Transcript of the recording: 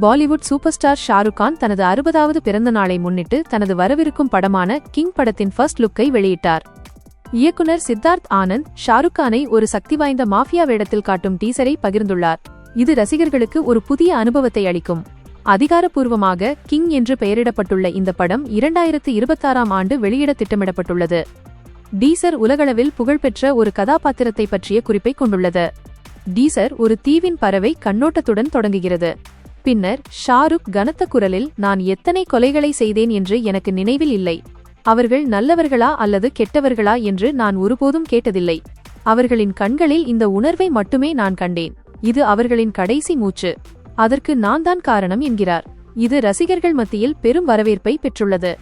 Bollywood super star Shahrukh Khan தனது அறுபதாவது பிறந்த நாளை முன்னிட்டு தனது வரவிருக்கும் படமான கிங் படத்தின் ஃபர்ஸ்ட் லுக்கை வெளியிட்டார். இயக்குனர் சித்தார்த் ஆனந்த் ஷாருக் கானை ஒரு சக்தி வாய்ந்த மாஃபியா வேடத்தில் காட்டும் டீசரை பகிர்ந்துள்ளார். இது ரசிகர்களுக்கு ஒரு புதிய அனுபவத்தை அளிக்கும். அதிகாரப்பூர்வமாக கிங் என்று பெயரிடப்பட்டுள்ள இந்த படம் இரண்டாயிரத்து இருபத்தாறாம் ஆண்டு வெளியிட திட்டமிடப்பட்டுள்ளது. டீசர் உலகளவில் புகழ்பெற்ற ஒரு கதாபாத்திரத்தை பற்றிய குறிப்பை கொண்டுள்ளது. டீசர் ஒரு தீவின் பறவை கண்ணோட்டத்துடன் தொடங்குகிறது. பின்னர் ஷாருக் கனத்த குரலில் நான் எத்தனை கொலைகளை செய்தேன் என்று எனக்கு நினைவில் இல்லை. அவர்கள் நல்லவர்களா அல்லது கெட்டவர்களா என்று நான் ஒருபோதும் கேட்டதில்லை. அவர்களின் கண்களில் இந்த உணர்வை மட்டுமே நான் கண்டேன். இது அவர்களின் கடைசி மூச்சு. அதற்கு நான் தான் காரணம் என்கிறார். இது ரசிகர்கள் மத்தியில் பெரும் வரவேற்பை பெற்றுள்ளது.